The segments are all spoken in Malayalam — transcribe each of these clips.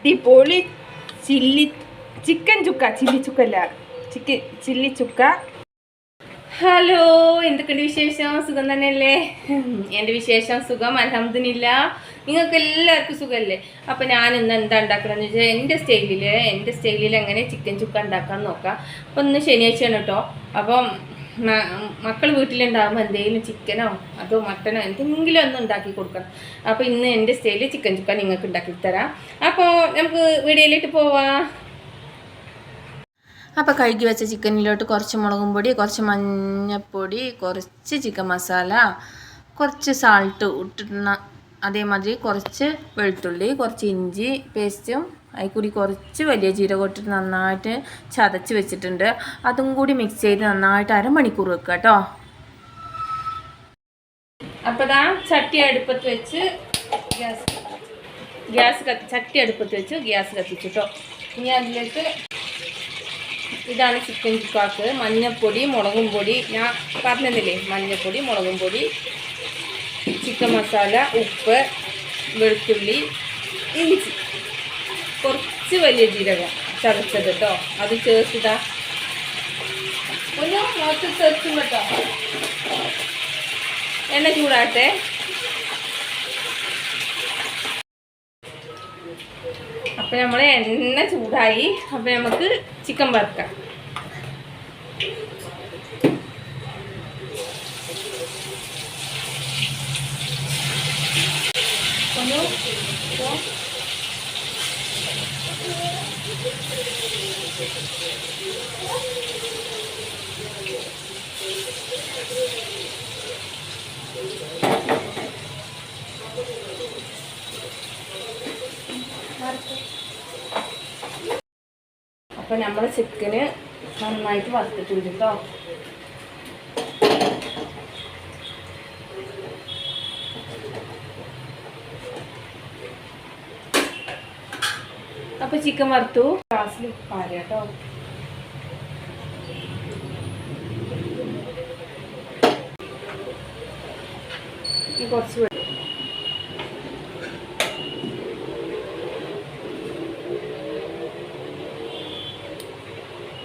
അടിപൊളി ചില്ലി ചിക്കൻ ചുക്ക ചില്ലി ചുക്ക അല്ല ചിക്കൻ ചില്ലി ചുക്ക. ഹലോ എന്തൊക്കെയുണ്ട് വിശേഷം? സുഖം തന്നെയല്ലേ? എന്റെ വിശേഷം സുഖം അലഹമ്മദിനില്ല നിങ്ങൾക്ക് എല്ലാവർക്കും സുഖമല്ലേ? അപ്പം ഞാൻ ഇന്ന് എന്താ ഉണ്ടാക്കണമെന്ന് വെച്ചാൽ എന്റെ സ്റ്റൈലിൽ എന്റെ സ്റ്റൈലിൽ എങ്ങനെ ചിക്കൻ ചുക്ക ഉണ്ടാക്കാൻ നോക്കാം. അപ്പം ഇന്ന് ശനിയാഴ്ചയാണ് കേട്ടോ. അപ്പം മക്കൾ വീട്ടിലുണ്ടാകുമ്പോൾ എന്തെങ്കിലും ചിക്കനോ അതോ മട്ടനോ എന്തെങ്കിലും ഒന്ന് ഉണ്ടാക്കി കൊടുക്കണം. അപ്പോൾ ഇന്ന് എന്റെ സ്റ്റൈലിൽ ചിക്കൻ ചുക്ക നിങ്ങൾക്ക് ഉണ്ടാക്കി തരാം. അപ്പോൾ നമുക്ക് വീഡിയോയിലേക്ക് പോവാം. അപ്പോൾ കഴുകി വെച്ച ചിക്കനിലോട്ട് കുറച്ച് മുളകും പൊടി കുറച്ച് മഞ്ഞൾപ്പൊടി കുറച്ച് ചിക്കൻ മസാല കുറച്ച് സാൾട്ട് ഇട്ടിട്ടുന്ന അതേമാതിരി കുറച്ച് വെളുത്തുള്ളി കുറച്ച് ഇഞ്ചി പേസ്റ്റും അതിൽ കൂടി കുറച്ച് വലിയ ജീരകം ഇട്ടിട്ട് നന്നായിട്ട് ചതച്ച് വെച്ചിട്ടുണ്ട്. അതും കൂടി മിക്സ് ചെയ്ത് നന്നായിട്ട് അരമണിക്കൂർ വെക്കുക കേട്ടോ അപ്പോൾ ദാ ചട്ടി അടുപ്പത്ത് വെച്ച് ഗ്യാസ് ഗ്യാസ് കത്തി ചട്ടി അടുപ്പത്ത് വെച്ച് ഗ്യാസ് കത്തിച്ചു കേട്ടോ ഇനി അതിലേക്ക് ഇതാണ് ചിക്കൻ ചുക്കാക്ക് മഞ്ഞൾപ്പൊടി മുളകും പൊടി ഞാൻ പറഞ്ഞതില്ലേ മഞ്ഞൾപ്പൊടി മുളകും പൊടി ചിക്കൻ മസാല ഉപ്പ് വെളുത്തുള്ളി ഇഞ്ചി. കുറച്ച് വലിയ ജീരകം ചതച്ചത് കേട്ടോ അത് ചേർത്തിട്ടാ ഒന്ന് മൊത്തം ചേർക്കും കേട്ടോ എണ്ണ ചൂടാട്ടെ അപ്പം നമ്മൾ എണ്ണ ചൂടായി. അപ്പം നമുക്ക് ചിക്കൻ വറുക്കാം. ഒന്ന് നമ്മൾ നമ്മൾ ചിക്കന് നന്നായിട്ട് വറുത്തിട്ടുണ്ട് കേട്ടോ അപ്പൊ ചിക്കൻ വറുത്തു. ക്ലാസ്സിൽ പാര കേട്ടോ. കുറച്ച്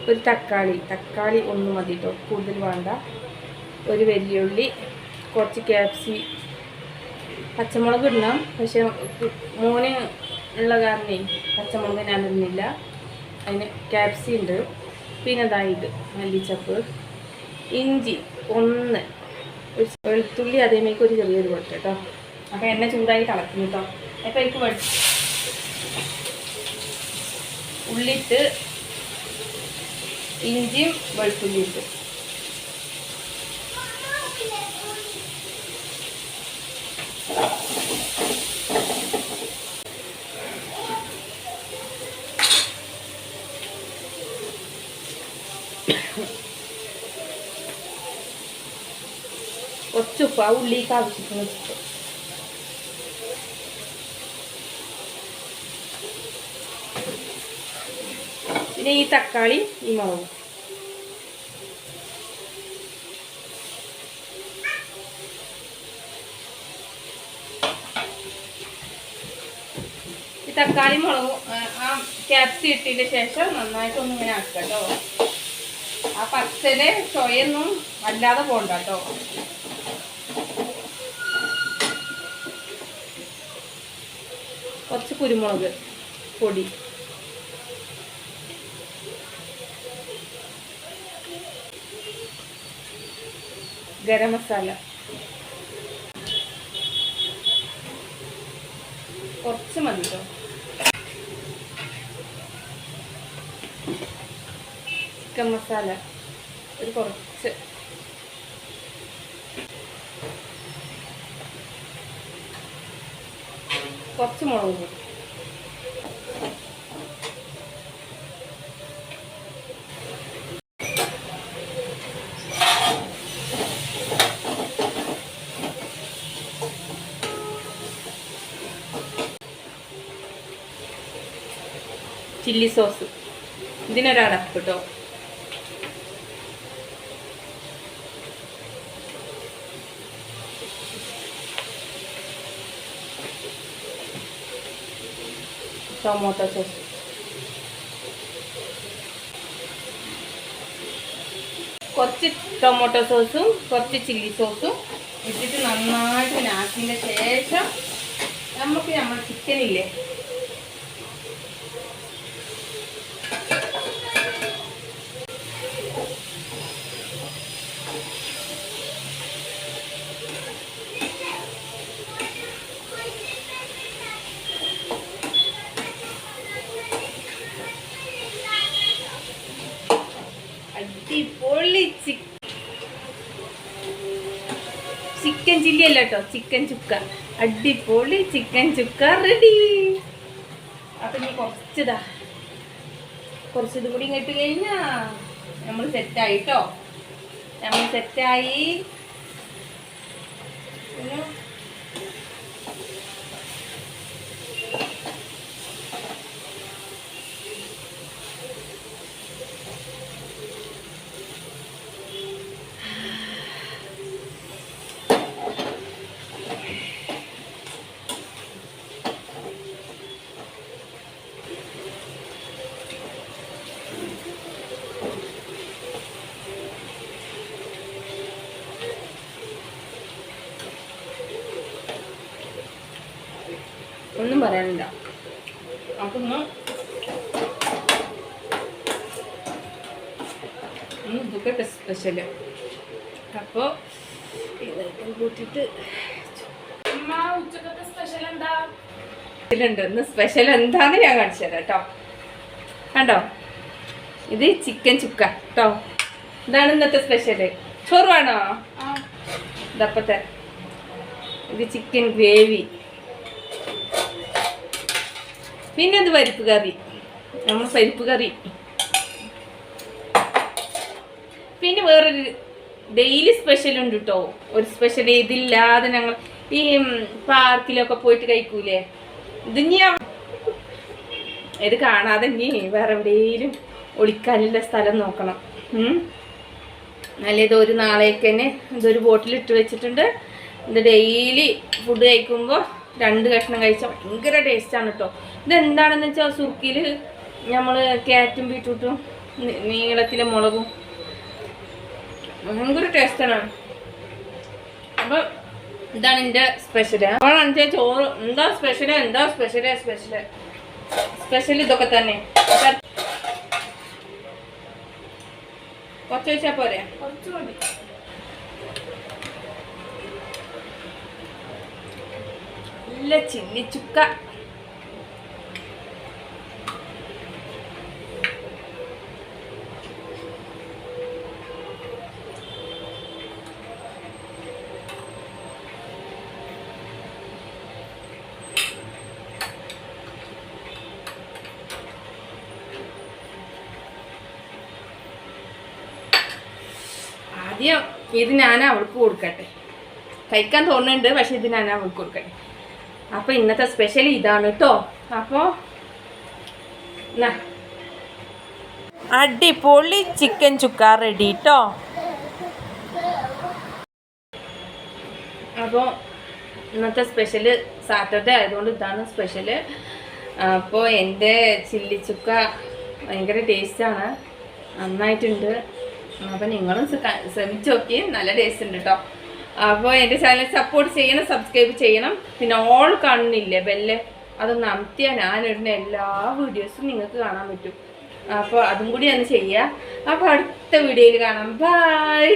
ഒരു തക്കാളി. തക്കാളി ഒന്ന് മതി കേട്ടോ. കൂടുതൽ വേണ്ട. ഒരു വെല്ലുള്ളി കുറച്ച് കാപ്സി പച്ചമുളക് ഇടണം. പക്ഷെ മോന് ഉള്ള കാരണേ പച്ചമുളക് ഞാൻ ഇടുന്നില്ല അതിന് ക്യാപ്സി ഉണ്ട്. പിന്നെ ഇത് മല്ലിച്ചപ്പ്. ഇഞ്ചി ഒന്ന് വെളുത്തുള്ളി അതേമേക്ക് ഒരു ചെറിയൊരു പൊട്ട് കേട്ടോ അപ്പോൾ എണ്ണ ചൂടായി തിളക്കുന്നു കേട്ടോ അപ്പോൾ എനിക്ക് വെളു ഉള്ളിട്ട് ഇഞ്ചിയും വെളുത്തുള്ളി ഇട്ട്. കുറച്ചുപ്പ് ആ ഉള്ളിക്ക് ആവശ്യത്തിന് ഉപ്പ് പിന്നെ ഈ തക്കാളി ഈ മുളകും തക്കാളി മുളകും ആ, ക്യാപ്സ് ഇട്ടതിന് ശേഷം നന്നായിട്ട് ഒന്ന് ഇങ്ങനെ ആക്കുക കേട്ടോ ആ പച്ചൽ ചൊയൊന്നും അല്ലാതെ പോണ്ട കുറച്ച് കുരുമുളക് പൊടി. ഗരം മസാല. കുറച്ച് മതി ചിക്കൻ മസാല. ഒരു കുറച്ച്. കുറച്ച് മുളക് പൊടി. Chilli sauce. ഇതിനൊരടപ്പ് കേട്ടോ. ടൊമാറ്റോ സോസ് കുറച്ച് ടൊമാറ്റോ സോസും കുറച്ച് ചില്ലി സോസും ഇട്ടിട്ട് നന്നായിട്ട് നാക്കിന്റെ ശേഷം നമുക്ക് നമ്മൾ ചിക്കൻ ഇല്ലേ അടിപൊളി ചിക്കൻ ചിക്കൻ ചില്ലി അല്ല കേട്ടോ ചിക്കൻ ചുക്ക. അടിപൊളി ചിക്കൻ ചുക്ക. റെഡി അപ്പൊ ഇനി കുറച്ചതാ. കുറച്ചത് കൂടി ഇങ്ങോട്ട് കഴിഞ്ഞാ നമ്മൾ സെറ്റായി കേട്ടോ നമ്മൾ സെറ്റായി പറയാനില്ല. നമുക്കൊന്ന് ഒന്ന് ഇതൊക്കെ സ്പെഷ്യൽ അപ്പോൾ ഇതൊക്കെ കൂട്ടിയിട്ട് ഉച്ചക്കത്തെ സ്പെഷ്യൽ എന്താ? ഇതിലുണ്ട് ഇന്ന് സ്പെഷ്യൽ എന്താന്ന് ഞാൻ കാണിച്ചു തരാം കേട്ടോ. കണ്ടോ? ഇത് ചിക്കൻ ചുക്ക കേട്ടോ. ഇതാണ് ഇന്നത്തെ സ്പെഷ്യൽ ചോറ് വേണോ? ഇതപ്പത്തെ ഇത് ചിക്കൻ ഗ്രേവി പിന്നെ അത് പരിപ്പ് കറി? നമ്മൾ പരിപ്പ് കറി. പിന്നെ വേറൊരു ഡെയിലി സ്പെഷ്യൽ ഉണ്ട് കേട്ടോ ഒരു സ്പെഷ്യൽ ഇതില്ലാതെ ഞങ്ങൾ ഈ പാർക്കിലൊക്കെ പോയിട്ട് കഴിക്കൂലേ? ഇത് ഞാൻ ഇത് കാണാതെ ഇനി വേറെ എവിടെയെങ്കിലും ഒളിക്കാനുള്ള സ്ഥലം നോക്കണം. ഉം. നല്ല ഇത് ഒരു നാളേക്ക് തന്നെ ഇതൊരു ബോട്ടിൽ ഇട്ട് വെച്ചിട്ടുണ്ട്. ഇത് ഡെയിലി ഫുഡ് കഴിക്കുമ്പോൾ രണ്ട് കഷ്ണം കഴിച്ചാൽ ഭയങ്കര ടേസ്റ്റാണ് കേട്ടോ ഇതെന്താണെന്ന് വെച്ചാൽ സുർക്കിയിൽ നമ്മൾ കാറ്റും ബീട്രൂട്ടും നീളത്തിലെ മുളകും. ഭയങ്കര ടേസ്റ്റാണ് അപ്പം ഇതാണ് എന്റെ അപ്പോൾ വെച്ചാൽ ചോറ് എന്താ സ്പെഷ്യൽ എന്താ സ്പെഷ്യൽ സ്പെഷ്യൽ സ്പെഷ്യൽ ഇതൊക്കെ തന്നെ. കുറച്ച് വെച്ചാൽ പോരെ? കുറച്ച് മതി. നല്ല ചില്ലി ചുക്ക. ആദ്യം ഇത് ഞാൻ അവൾക്ക് കൊടുക്കട്ടെ. കഴിക്കാൻ തോന്നുന്നുണ്ട് പക്ഷെ ഇത് ഞാൻ അവൾക്ക് കൊടുക്കട്ടെ. അപ്പൊ ഇന്നത്തെ സ്പെഷ്യൽ ഇതാണ് കേട്ടോ അപ്പോ ന്നാ. അടിപൊളി ചിക്കൻ ചുക്ക റെഡി കേട്ടോ അപ്പോൾ ഇന്നത്തെ സ്പെഷ്യൽ സാറ്റർഡേ ആയതുകൊണ്ട് ഇതാണ് സ്പെഷ്യൽ അപ്പോൾ എന്റെ ചില്ലി ചുക്ക ഭയങ്കര ടേസ്റ്റാണ് നന്നായിട്ടുണ്ട്. അപ്പോൾ നിങ്ങളും ശ്രമിച്ചു നോക്കി നല്ല ടേസ്റ്റ് ഉണ്ട് കേട്ടോ അപ്പോൾ എന്റെ ചാനൽ സപ്പോർട്ട് ചെയ്യണം സബ്സ്ക്രൈബ് ചെയ്യണം. പിന്നെ ഓൾ കാണുന്നില്ലേ ബെല്ല് അതൊന്ന് അമത്തിയാൽ ഞാനിടുന്ന എല്ലാ വീഡിയോസും നിങ്ങൾക്ക് കാണാൻ പറ്റും. അപ്പോൾ അതും കൂടി ഒന്ന് ചെയ്യുക അപ്പോൾ അടുത്ത വീഡിയോയിൽ കാണാം. ബൈ